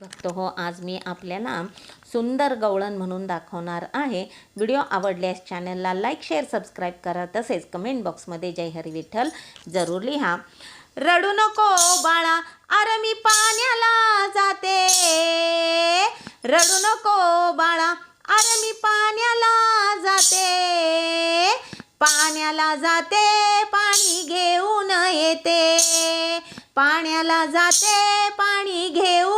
भक्त हो आज मी आपल्याला सुंदर गवळण म्हणून दाखवणार आहे. व्हिडिओ आवडल्यास चॅनलला लाईक शेअर सबस्क्राईब करा तसेच कमेंट बॉक्समध्ये जय हरी विठ्ठल जरूर लिहा. रडू नको बाळा अरे मी पाण्याला जाते. रडू नको बाळा अरे मी पाण्याला जाते. पाण्याला जाते पाणी घेऊन येते. पाण्याला जाते पाणी घेऊन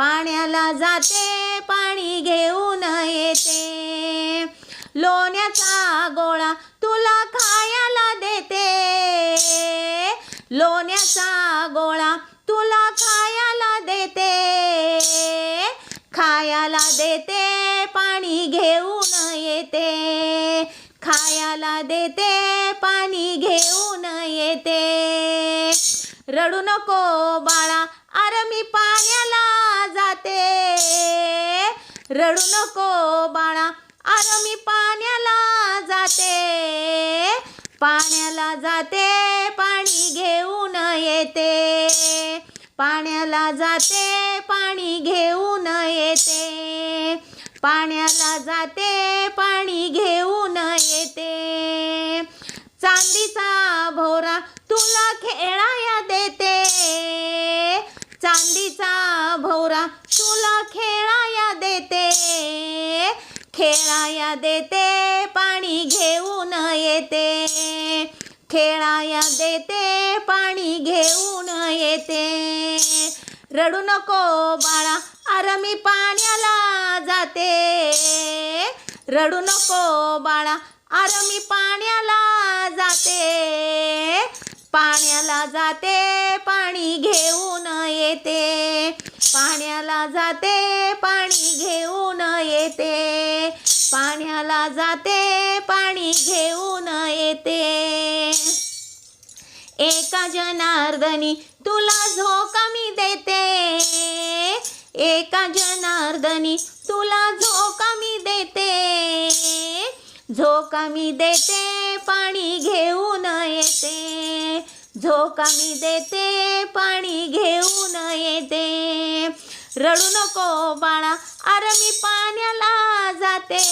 पाण्याला जाते पाणी घेऊन येते. लोण्याचा गोळा तुला खायला देते. लोण्याचा गोळा तुला खायला देते. खायला देते पाणी घेऊन येते. खायला देते पाणी घेऊन येते. रडू नको बाळा अरे मी पाण्याला जाते. रडू नको बाळा अरे मी पाण्याला जाते. पाण्याला जाते पाणी घेऊन येते. पाण्याला जाते पाणी घेऊन येते. पाण्याला जाते पाणी घेऊन येते. चांदीचा भोरा तुला खेळाया देते. चांदीचा भोवरा तुला खेळाया देते. खेळाया देते पाणी घेऊन येते. खेळाया देते पाणी घेऊन येते. रडू नको बाळा अरे मी पाण्याला जाते. रडू नको बाळा अरे मी पाण्याला जाते. पाण्याला जाते पाणी घेऊन येते. पाण्याला जाते पाणी घेऊन येते. पाण्याला जाते पाणी घेऊन येते. एका जनार्दनी तुला झोका मी देते. एका जनार्दनी तुला झोका मी देते. झोका मी देते पाणी घेऊन येते. झोका मी देते पाणी घेऊन येते. रडू नको बाळा अरे मी पाण्याला जाते.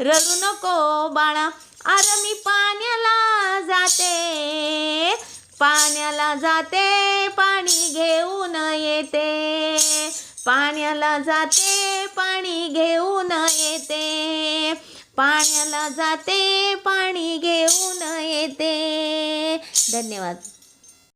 रडू नको बाळा अरे मी पाण्याला जाते. पाण्याला जाते पाणी घेऊन येते. पाण्याला जाते पाणी घेऊन येते. पाण्याला जाते पाणी घेऊन येते. धन्यवाद.